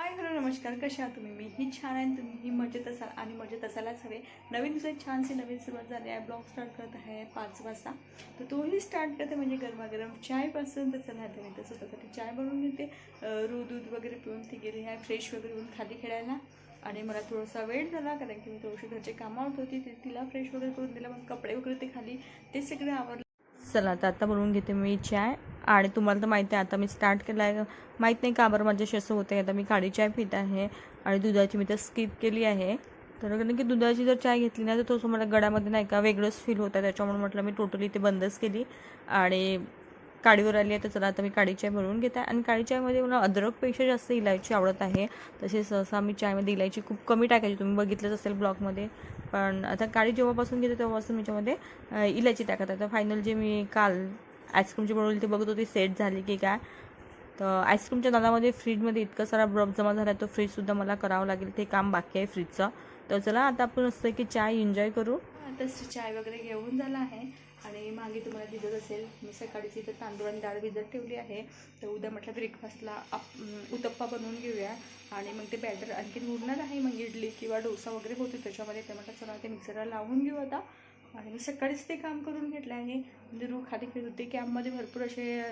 Hi hello नमस्कार. कशा तुम्ही? मी ही छान आहे तुम्हीही मजेत असाल आणि मजेत असायलाच हवे. नवीन दिवसात छानशी नवीन सुरुवात झाली आहे. ब्लॉग स्टार्ट करत आहे पाच वाजता. तर तोही स्टार्ट करते म्हणजे गरमागरम चायपासून तर चला आता मी तर स्वतःसाठी चाय बनवून घेते. रू दूध वगैरे पिऊन ती गेली आहे फ्रेश वगैरे होऊन खाली खेळायला. आणि मला थोडासा वेळ झाला कारण की मी थोडीशी घरचे कामावर होती ते तिला फ्रेश वगैरे करून दिला मग कपडे वगैरे ते खाली ते सगळे आवडलं चला तर आता बनवून घेते मी चाय. आणि तुम्हाला तर माहिती आहे आता मी स्टार्ट केला आहे माहीत नाही का बरं माझ्याशी असं होतं आता मी काळी चाय पित आहे आणि दुधाची मी तर स्किप केली आहे. तर कारण की दुधाची जर चाय घेतली ना तर तो मला गडामध्ये नाही का वेगळंच फील होतं त्याच्यामुळे म्हटलं मी टोटली ते बंदच केली. आणि काडीवर आली आहे तर चला आता मी काळी चाय बनवून घेत. आहे आणि काळी चायमध्ये मला अद्रकपेक्षा जास्त इलायची आवडत आहे. तसेच सहसा मी चायमध्ये इलायची खूप कमी टाकायची. तुम्ही बघितलंच असेल ब्लॉगमध्ये. पण आता काळी जेव्हापासून घेते तेव्हापासून मी त्याच्यामध्ये इलायची टाकत आहे. तर फायनल जे मी काल आईस्क्रीमची बनवली ते बघत होती सेट झाली की काय? तर आईस्क्रीमच्या दादामध्ये फ्रीजमध्ये इतका सारा बर्फ जमा झाला आहे तो फ्रीजसुद्धा मला करावं लागेल. ते काम बाकी आहे फ्रीजचं तर चला आता आपण असतं की चाय एन्जॉय करू. तसं चाय वगैरे घेऊन झाला आहे. आणि मागे तुम्हाला दिसत असेल मी सकाळीच इथं तांदूळ आणि डाळ भिजत ठेवली आहे. तर उद्या म्हटलं ब्रेकफास्टला आप उत्तप्पा बनवून घेऊया. आणि मग ते बॅटर आणखी उरणार आहे मग इडली किंवा डोसा वगैरे होतो त्याच्यामध्ये. ते म्हटलं चला ते मिक्सरला लावून घेऊ आता. आणि मी सकाळीच ते काम करून घेतलं आहे. म्हणजे रू खाली खेळत होते कॅम्पमध्ये भरपूर असे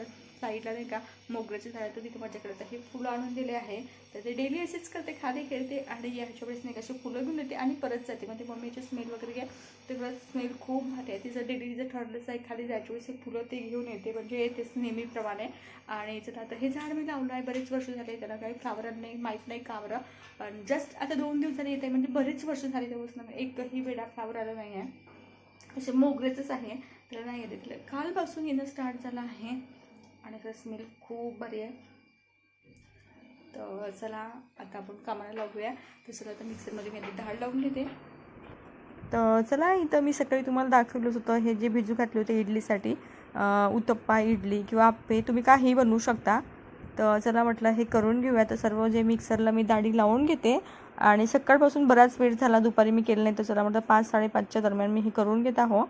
साईडला नाही का मोगऱ्याचे झाड तर तिथे माझ्याकडे आता हे फुलं आणून दिले आहे. तर ते डेली असेच करते खाली खेळते आणि याच्या वेळेस नाही का अशी फुलं घेऊन येते आणि परत जाते. म्हणजे मम्मीचे स्मेल वगैरे घ्या. तेवढं स्मेल खूप भारी आहे. तिचं डेली जर ठरलंच आहे खाली जायच्या वेळेस हे फुलं ते घेऊन येते. म्हणजे येतेच नेहमीप्रमाणे. आणि जर आता हे झाड मी लावलं आहे बरेच वर्ष झाले त्याला काही फ्लावर नाही माहीत नाही कावरं. पण जस्ट आता दोन दिवसांनी येते म्हणजे बरेच वर्ष झाले तेव्हापासून एकही वेळा फ्लावर आला नाही आहे असे मोगऱ्याचंच आहे त्याला नाही येते. तिला कालपासून येणं स्टार्ट झालं आहे. आणि त्याचा स्मेल खूप बरी आहे. तर चला आता आपण कामाला लागूया. तर चला आता मिक्सरमध्ये मी आधी डाळ लावून घेते. तर चला इथं मी सकाळी तुम्हाला दाखवलंच होतं हे जे भिजू घातले होते इडलीसाठी उत्तप्पा इडली किंवा आप्पे तुम्ही काही बनवू शकता. तर चला म्हटलं हे करून घेऊया. तर सर्व जे मिक्सरला मी दाढी लावून घेते. आणि सकाळपासून बराच वेळ झाला दुपारी मी केलं नाही. तर चला म्हटलं पाच साडेपाचच्या दरम्यान मी हे करून घेत आहो.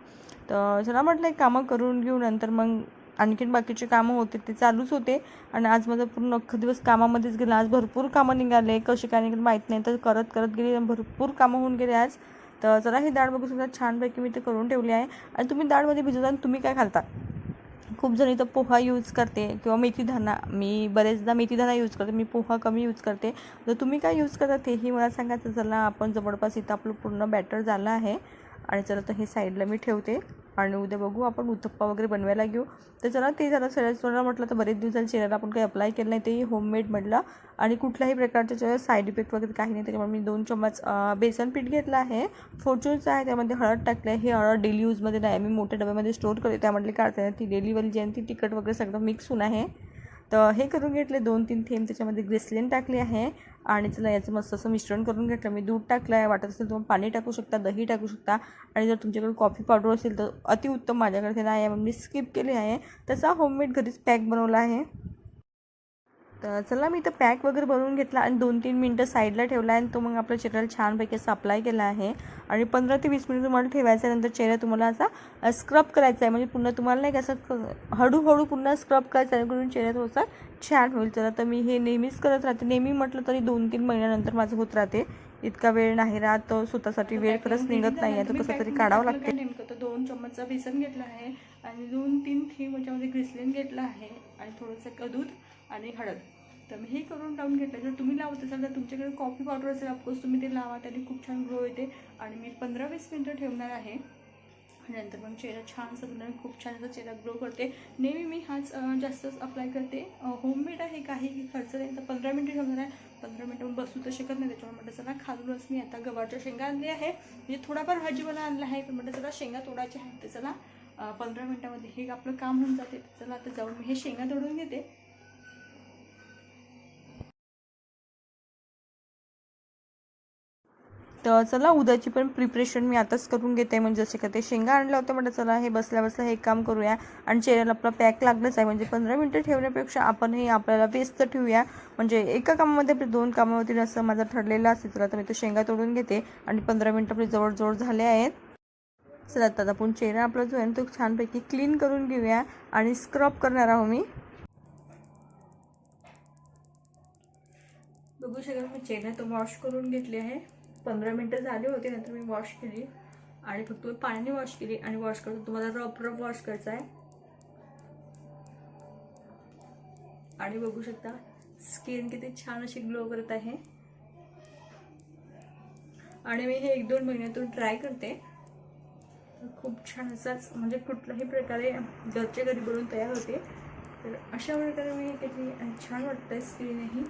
तर चला म्हटलं एक कामं करून घेऊ. नंतर मग आणखीन बाकीचे कामं होते ते चालूच होते. आणि आज माझं पूर्ण अख्खा दिवस कामामध्येच गेला. आज भरपूर कामं निघाले. कसे काय निघाले माहीत नाही. तर करत करत गेली. भरपूर कामं होऊन गेले आज. तर जरा ही डाळ बघू सुद्धा छानपैकी मी ते करून ठेवली आहे. आणि तुम्ही डाळमध्ये आणि तुम्ही काय घालता? खूप जण इथं पोहा यूज करते किंवा मेथीदाणा मी बरेचदा मेथीदाणा यूज करते. मी पोहा कमी यूज करते. तर तुम्ही काय यूज करता तेही मला सांगायचं चला आपण जवळपास इथं आपलं पूर्ण बॅटर झालं आहे. आणि चला तर हे साईडला मी ठेवते. आणि उद्या बघू आपण उत्तप्पा वगैरे बनवायला घेऊ. तर चला ते झालं चेहऱ्याला म्हटलं तर बरेच दिवस झाले चेहऱ्याला आपण काही अप्लाय केलं नाही तेही होममेड म्हटलं. आणि कुठल्याही प्रकारच्या चेहऱ्याला साईड इफेक्ट वगैरे काही नाही. त्याच्यामुळे मी दोन चम्मच बेसन पीठ घेतलं आहे. फॉर्च्यूनचं आहे त्यामध्ये हळद टाकलं आहे हे हळद डेली यूजमध्ये नाही. मी मोठ्या डब्यामध्ये स्टोर करते. त्यामधली काढते. ना ती डेलीवाली जी आहे ती तिखट वगैरे सगळं मिक्स होऊन आहे. तर हे करून घेतले दोन तीन थेंब त्याच्यामध्ये ग्रेसलिन टाकली आहे. आणि चला याचं मस्त असं मिश्रण करून घेतलं. मी दूध टाकलं आहे वाटत असेल तुम्ही पाणी टाकू शकता दही टाकू शकता. आणि जर तुमच्याकडे कॉफी पावडर असेल तर अतिउत्तम माझ्याकडे ते नाही आहे मग मी स्किप केली आहे. तसा होममेड घरीच पॅक बनवला आहे. तर चला मी इथं पॅक वगैरे बनवून घेतला आणि दोन तीन मिनटं साईडला ठेवला आहे आणि तो मग आपल्या चेहऱ्याला छानपैकी असं अप्लाय केला आहे. आणि पंधरा ते वीस मिनिट तुम्हाला ठेवायचं आहे नंतर चेहरा तुम्हाला असा स्क्रब करायचा आहे. म्हणजे पुन्हा तुम्हाला नाही असं हळूहळू पुन्हा स्क्रब करायचं आहे. करून चेहरा थोडासा छान होईल. चला तर मी हे नेहमीच करत राहते. नेहमी म्हटलं तरी दोन तीन महिन्यानंतर माझं होत राहते. इतका वेळ नाही राहत. स्वतःसाठी वेळ खरंच निघत नाही आहे तो कसं तरी काढावं लागते नेमकं. तर दोन चम्मचचा बेसन घेतला आहे आणि दोन तीन थेंब याच्यामध्ये ग्रिसलिन घेतलं आहे. आणि थोडंसं दूध आणि हळद. तर मी हे करून लावून घेतलं. जर तुम्ही लावत असाल तर तुमच्याकडे कॉफी पावडर असेल ऑफकोर्स तुम्ही ते लावा. त्याने खूप छान ग्रो येते. आणि मी पंधरा वीस मिनटं ठेवणार आहे. नंतर मग चेहरा छान सगळं खूप छान असा चेहरा ग्रो करते. नेहमी मी हाच जास्तच अप्लाय करते. होममेड आहे काही खर्च नाही. तर पंधरा मिनटं ठेवणार आहे. पंधरा मिनटं बसू तर शकत नाही. त्याच्यामुळे म्हटलं चला खालूनच मी आता गव्हाच्या शेंगा आणली आहे म्हणजे थोडाफार भाजीवाला आणला आहे पण म्हटलं चला शेंगा तोडायच्या आहेत. ते चला पंधरा मिनटामध्ये हे आपलं काम होऊन जाते. चला आता जाऊन मी हे शेंगा तोडून घेते. तर चला उद्याची पण प्रिपरेशन मी आताच करून घेते. म्हणजे जसे का ते शेंगा आणल्या होत्या म्हटलं चला हे बसल्या बसल्या हे काम करूया. आणि चेहऱ्याला आपला पॅक लागलंच आहे. म्हणजे पंधरा मिनटं ठेवण्यापेक्षा आपण हे आपल्याला व्यस्त ठेवूया. म्हणजे एका कामामध्ये आपले दोन कामावरती असं माझं ठरलेलं असेल. चला तर मी तो शेंगा तोडून घेते. आणि पंधरा मिनटं आपले जवळजवळ झाले आहेत. चला आता आपण चेहरा आपला जो आहे ना तो छानपैकी क्लीन करून घेऊया आणि स्क्रब करणार आहोत मी. बघू शकाल मी चेहरा तो वॉश करून घेतली आहे. पंधरा मिनटं झाली होते नंतर मी वॉश केली आणि फक्त मी पाण्याने वॉश केली आणि वॉश करतो तुम्हाला रब रब वॉश करायचा आहे. आणि बघू शकता स्किन किती छान अशी ग्लो करत आहे. आणि मी हे एक दोन महिन्यातून ट्राय करते. खूप छान असाच म्हणजे कुठल्याही प्रकारे घरच्या घरी बनवून तयार होते. तर अशा प्रकारे मी त्याची छान वाटतं स्क्रीनही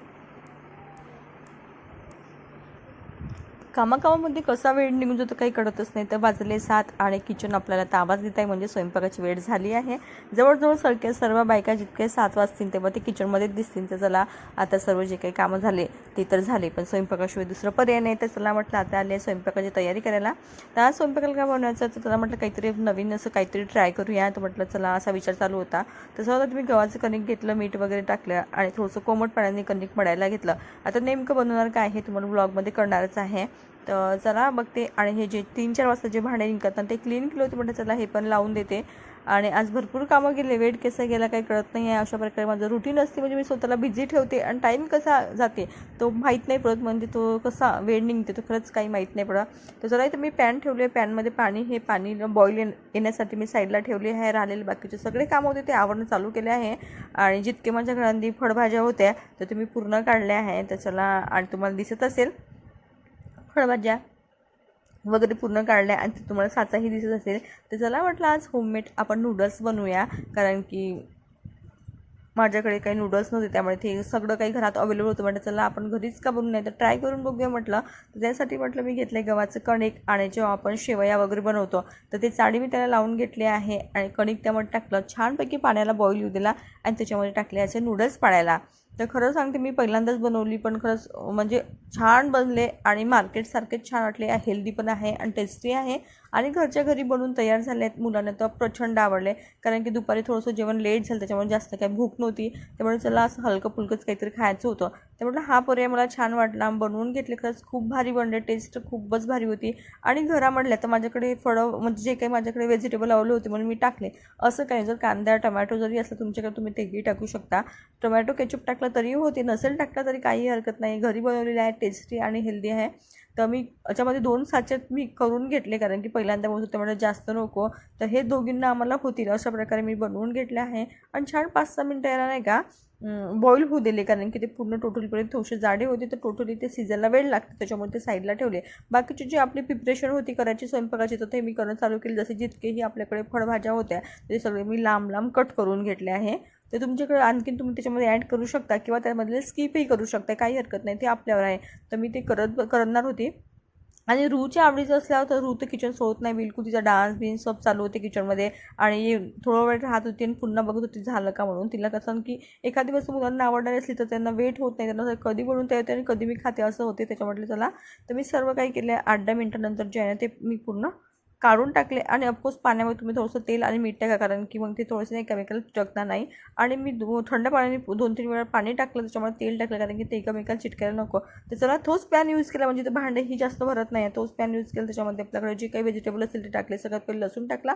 कामाकामामध्ये कसा वेळ निघून जातो काही कळतच नाही. तर वाजले सात आणि किचन आपल्याला तर आवाज देत आहे म्हणजे स्वयंपाकाची वेळ झाली आहे. जवळजवळ सरक्या सर्व बायका जितके सात वाजतील तेव्हा ते किचनमध्येच दिसतील. तर चला आता सर्व जे काही कामं झाले ते तर झाले पण स्वयंपाकाशिवाय दुसरं पर्याय नाही. तर चला म्हटलं आता आले स्वयंपाकाची तयारी करायला. तर आज स्वयंपाकाला काय बनवायचं? तर चला म्हटलं काहीतरी नवीन असं काहीतरी ट्राय करूया. तर म्हटलं चला असा विचार चालू होता. तसं होता तुम्ही गव्हाचं कणिक घेतलं मीठ वगैरे टाकलं आणि थोडंसं कोमट पाण्याने कणिक मळायला घेतलं. आता नेमकं बनवणार काय हे तुम्हाला ब्लॉगमध्ये कळणारच आहे. तर चला बघते. आणि हे जे तीन चार वाजता जे भांडे निघतात ना ते क्लीन केले होते म्हटलं चला हे पण लावून देते. आणि आज भरपूर कामं गेले वेट कसं गेला काही कळत नाही आहे अशा प्रकारे माझं रुटीन असते म्हणजे मी स्वतःला बिझी ठेवते आणि टाईम कसा जाते तो माहीत नाही पडत. म्हणजे तो कसा वेळ निघते तो खरंच काही माहीत नाही पडत. तर जरा इथं मी पॅन ठेवले पॅनमध्ये पाणी हे पाणी बॉईल येण्यासाठी मी साईडला ठेवले आहे. राहिलेले बाकीचे सगळे कामं होते ते आवरणं चालू केले आहे. आणि जितके माझ्या घरांनी फळभाज्या होत्या तर ते मी पूर्ण काढल्या आहे तर चला आणि तुम्हाला दिसत असेल फळभाज्या वगैरे पूर्ण काढल्या आणि ते तुम्हाला साचाही दिसत असेल तर चला म्हटलं आज होममेड आपण नूडल्स बनवूया. कारण की माझ्याकडे काही नूडल्स नव्हते त्यामुळे ते सगळं काही घरात अवेलेबल होतं. म्हटलं चला आपण घरीच का बनवू? नाही तर ट्राय करून बघूया म्हटलं. तर त्यासाठी म्हटलं मी घेतलं गव्हाचं कणिक आणि जेव्हा आपण शेवया वगैरे बनवतो तर ते चाळी मी त्याला लावून घेतले आहे आणि कणिक त्यामध्ये टाकलं. छानपैकी पाण्याला बॉईल येऊ दिला आणि त्याच्यामध्ये टाकले असे नूडल्स पाडायला तर खरं सांगते मी पहिल्यांदाच बनवली पण खरंच म्हणजे छान बनले आणि मार्केटसारखेच छान वाटले. हेल्दी पण आहे आणि टेस्टी आहे. आणि घरच्या घरी बनवून तयार झाले आहेत मुलांना. तर प्रचंड आवडले. कारण की दुपारी थोडंसं जेवण लेट झालं त्याच्यामुळे जास्त काही भूक नव्हती. त्यामुळे चला असं हलकं फुलकंच काहीतरी खायचं होतं. त्यामुळे हा पर्याय मला छान वाटला. बनवून घेतले खरंच खूप भारी बनले. टेस्ट खूपच भारी होती. आणि घरा म्हटल्या तर माझ्याकडे फळं म्हणजे जे काही माझ्याकडे व्हेजिटेबल आवले होते म्हणून मी टाकले. असं काही जर कांदा टमॅटो जरी असलं तुमच्याकडे तुम्ही तेही टाकू शकता. टोमॅटो केचप टाकला तरी होते. नसेल टाकला तरी काही हरकत नाही. घरी बनवलेली आहे टेस्टी आणि हेल्दी आहे. तर मी याच्यामध्ये दोन साचेत मी करून घेतले कारण की पहिल्यांदा बोलत होते म्हणजे जास्त नको. तर हे दोघींना आम्हाला होतील अशा प्रकारे मी बनवून घेतले आहे. आणि छान पाच सहा मिनटं याला नाही का बॉईल होऊ दिले कारण की ते पूर्ण टोटलीपर्यंत थोडेसे जाडे होते तर टोटली ते सीझनला वेळ लागते त्याच्यामुळे ते साईडला ठेवले. बाकीची जी आपली प्रिपरेशन होती करायची स्वयंपाकाची तर ते मी करणं चालू केली. जसे जितकेही आपल्याकडे फळभाज्या होत्या ते सगळे मी लांब लांब कट करून घेतले आहे. ते तुमच्याकडे आणखीन तुम्ही त्याच्यामध्ये ॲड करू शकता किंवा त्यामधले स्किपही करू शकता काही हरकत नाही ते आपल्यावर आहे. तर मी ते करत करणार होती. आणि रूच्या आवडीचं असल्यावर तर रू तर किचन सोडत नाही बिलकुल तिचा डान्स बिन्स सब चालू होते किचनमध्ये आणि थोडा वेळ राहत होती आणि पुन्हा बघत होती झालं का म्हणून. तिला कसं की एखादी वस्तू मुलांना आवडणारी असली तर त्यांना वेट होत नाही त्यांना कधी बनवून त्या येते आणि कधी मी खाते असं होते त्याच्यामुळे चला. तर मी सर्व काही केलं आठ दहा मिनटानंतर जे आहे ना ते मी पूर्ण काढून टाकले आणि ऑफकोर्स पाण्यामध्ये तुम्ही थोडंसं तेल आणि मीठ टाका कारण की मग ते थोडंसं नाही केमिकल चिटकणार नाही. आणि मी थंड पाण्याने दोन तीन वेळा पाणी टाकलं त्याच्यामुळे तेल टाकलं कारण की ते केमिकल चिटकायला नको. त्याच्याला तोच पॅन यूज केला म्हणजे ते भांडेही जास्त भरत नाही तोच पॅन यूज केला त्याच्यामध्ये आपल्याकडे जे काही व्हेजिटेबल असेल ते टाकले. सगळ्यात पहिले लसूण टाकला.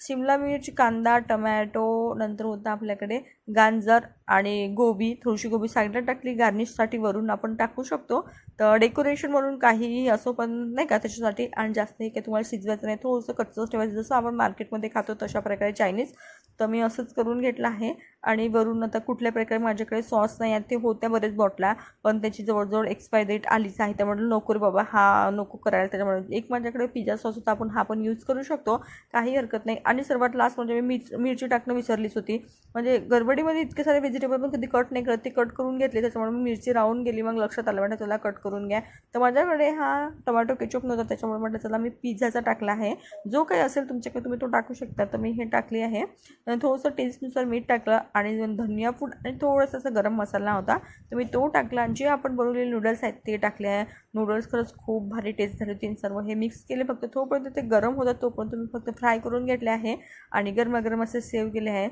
शिमला मिरच कांदा टमॅटो नंतर होता आपल्याकडे गाजर आणि गोबी. थोडीशी गोबी साईडला टाकली गार्निशसाठी वरून आपण टाकू शकतो. तर डेकोरेशन म्हणून काहीही असो पण नाही का त्याच्यासाठी आणि जास्तही काही तुम्हाला शिजवायचं नाही. थोडंसं कच्चंच ठेवायचं. जसं आपण मार्केटमध्ये खातो तशा प्रकारे चायनीज तर मी असंच करून घेतलं आहे. आणि वरून आता कुठल्या प्रकारे माझ्याकडे सॉस नाही आहेत ते होत्या बरेच बॉटला पण त्याची जवळजवळ एक्सपायरी डेट आलीच आहे. त्यामुळे नको रे बाबा हा नको करायला. त्याच्यामुळे एक माझ्याकडे पिझ्झा सॉस होता आपण हा पण यूज करू शकतो. काही हरकत नाही. आणि सर्वात लास्ट म्हणजे मी मिर मिरची टाकणं विसरलीच होती. म्हणजे गडबडीमध्ये इतके सारे व्हेजिटेबल पण कधी कट नाही करत. ते कट करून घेतले त्याच्यामुळे मी मिरची राहून गेली. मग लक्षात आलं म्हणजे त्याला कट करून घ्या. तर माझ्याकडे हा टोमॅटो केचप नव्हता त्याच्यामुळे म्हटलं चला मी पिझ्झाचा टाकला आहे. जो काही असेल तुमच्याकडे तुम्ही तो टाकू शकता. तर मी हे टाकली आहे. थोडंसं टेस्टनुसार मीठ टाकलं आणि धनिया फूड आणि थोडंसं असं गरम मसाला होता. तर मी तो टाकला आणि जे आपण बनवलेले नूडल्स आहेत ते टाकले आहे. नूडल्स खरंच खूप भारी टेस्ट झाले तीन सर्व हे मिक्स केले फक्त तोपर्यंत ते गरम होतात तोपर्यंत मी फक्त फ्राय करून घेतले आहे आणि गरमागरम असे सेव केले आहे.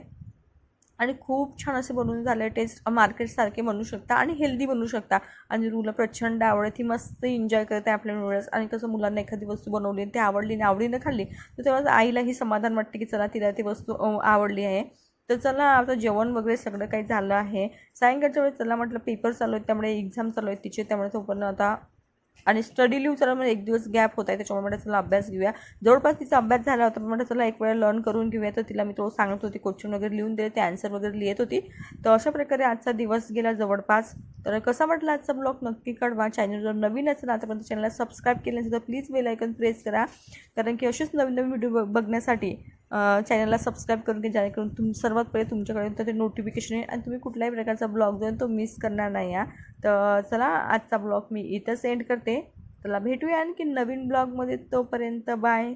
आणि खूप छान असे बनवून झालं आहे. टेस्ट मार्केटसारखे बनवू शकता आणि हेल्दी बनवू शकता. आणि रूला प्रचंड आवडते ती मस्त एन्जॉय करते आपल्या नूडल्स आणि कसं मुलांना एखादी वस्तू बनवली ती आवडली आणि आवडीनं खाल्ली तर तेव्हा आईलाही समाधान वाटते की चला तिला ती वस्तू आवडली आहे. तर चला आता जेवण वगैरे सगळं काही झालं आहे. सायंकाळच्या वेळेस चला म्हटलं पेपर चालू आहेत त्यामुळे एक्झाम चालू आहेत तिचे त्यामुळे तो पण आता आणि स्टडी लिव्ह चला म्हणजे एक दिवस गॅप होत आहे त्याच्यामुळे म्हटलं चला अभ्यास घेऊया. जवळपास तिचा अभ्यास झाला होता पण म्हटलं चला एक वेळा लर्न करून घेऊया. तर तिला मी तो सांगत होती क्वेश्चन वगैरे लिहून दिले ते आन्सर वगैरे लिहित होती. तर अशा प्रकारे आजचा दिवस गेला जवळपास. तर कसा म्हटलं आजचा ब्लॉग नक्की कळवा. चॅनल जर नवीन असेल आतापर्यंत चॅनलला सबस्क्राईब केलं नसेल तर प्लीज बेल आयकन प्रेस करा. कारण की असेच नवीन नवीन व्हिडिओ बघण्यासाठी चॅनलला सबस्क्राईब करून घ्या जेणेकरून तुम सर्वात पहिले तुमच्याकडे तर ते नोटिफिकेशन येईल आणि तुम्ही कुठल्याही प्रकारचा ब्लॉग जो आहे तो मिस करणार नाही या तर चला आजचा ब्लॉग मी इथं सेंड करते. चला भेटूया आणखी नवीन ब्लॉगमध्ये तोपर्यंत बाय